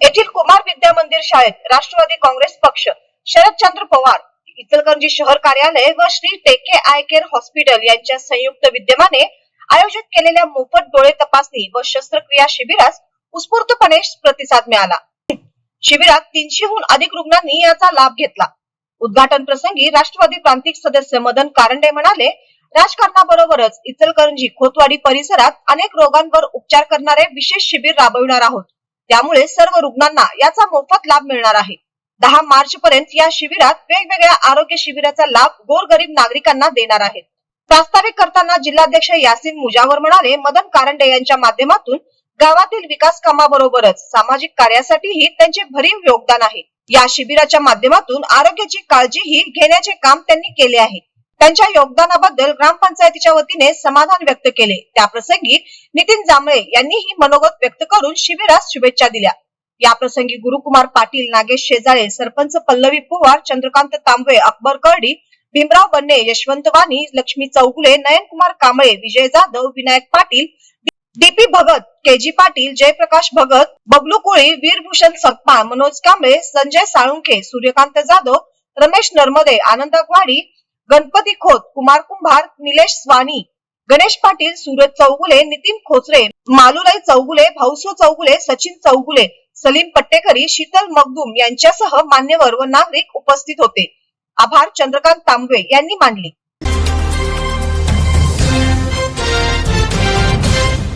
येथील कुमार विद्या मंदिर शाळेत राष्ट्रवादी काँग्रेस पक्ष शरदचंद्र पवार इचलकरंजी शहर कार्यालय व श्री टेके आय केअर हॉस्पिटल यांच्या संयुक्त विद्यमाने आयोजित केलेल्या मोफत डोळे तपासणी व शस्त्रक्रिया शिबिरास उत्स्फूर्तपणे प्रतिसाद मिळाला. शिबिरात तीनशेहून अधिक रुग्णांनी याचा लाभ घेतला. उद्घाटन प्रसंगी राष्ट्रवादी प्रांतिक सदस्य मदन कारंडे म्हणाले राजकारणाबरोबरच इचलकरंजी खोतवाडी परिसरात अनेक रोगांवर उपचार करणारे विशेष शिबिर राबविणार आहोत. त्यामुळे सर्व रुग्णांना याचा मोफत लाभ मिळणार आहे. दहा मार्च पर्यंत या शिबिरात वेगवेगळ्या आरोग्य शिबिराचा लाभ गोरगरीब नागरिकांना देणार आहेत. प्रास्ताविक करताना जिल्हाध्यक्ष यासिन मुजावर म्हणाले मदन कारंडे यांच्या माध्यमातून गावातील विकास कामाबरोबरच सामाजिक कार्यासाठीही त्यांचे भरीव योगदान आहे. या शिबिराच्या माध्यमातून आरोग्याची काळजीही घेण्याचे काम त्यांनी केले आहे. त्यांच्या योगदानाबद्दल ग्रामपंचायतीच्या वतीने समाधान व्यक्त केले. त्याप्रसंगी नितीन जांभळे यांनीही मनोगत व्यक्त करून शिबिरास शुभेच्छा दिल्या. याप्रसंगी गुरुकुमार पाटील नागेश शेजाळे सरपंच पल्लवी पुवार चंद्रकांत तांबवे अकबर कर्डी भीमराव बन्ने यशवंत वाणी लक्ष्मी चौगुले नयनकुमार कांबळे विजय जाधव विनायक पाटील डीपी भगत केजी पाटील जयप्रकाश भगत बबलू कोळी वीरभूषण सकपाळ मनोज कांबळे संजय साळुंखे सूर्यकांत जाधव रमेश नर्मदे आनंद अगवाडी गणपती खोत कुमार कुंभार निलेश स्वानी गणेश पाटील सूरज चौगुले नितीन खोचरे मालुराई चौगुले भाऊसो चौगुले सचिन चौगुले सलीम पट्टेकरी शीतल मगदूम यांच्यासह मान्यवर व नागरिक उपस्थित होते. आभार चंद्रकांत तांबवे यांनी मानले.